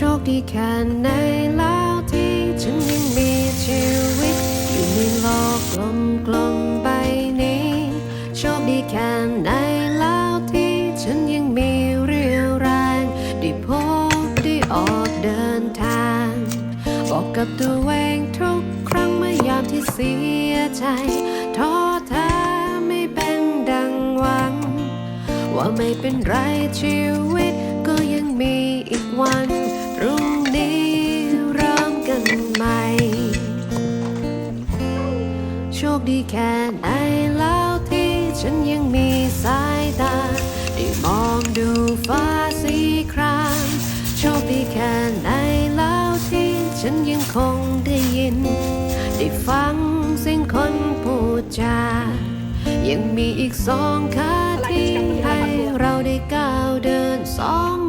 โชคดีแค่ไหนแล้วที่ฉันยังมีชีวิต อยู่ในโลกกลมๆใบนี้ โชคดีแค่ไหนแล้วที่ฉันยังมีเรี่ยวแรงได้พบได้ออกเดินทาง บอกกับตัวเองทุกครั้งเมื่อยามที่เสียใจท้อแท้ไม่เป็นดังหวัง ว่าไม่เป็นไรชีวิต โชคดีแค่ไหนแล้วที่ฉันยังมีสายตา ได้มองดูฟ้าสีครามโชคดีแค่ไหนแล้วที่ฉันยังคงได้ยิน ได้ฟังเสียงคนพูดจา ยังมีอีกสองขาที่ให้เราได้ก้าวเดินสอง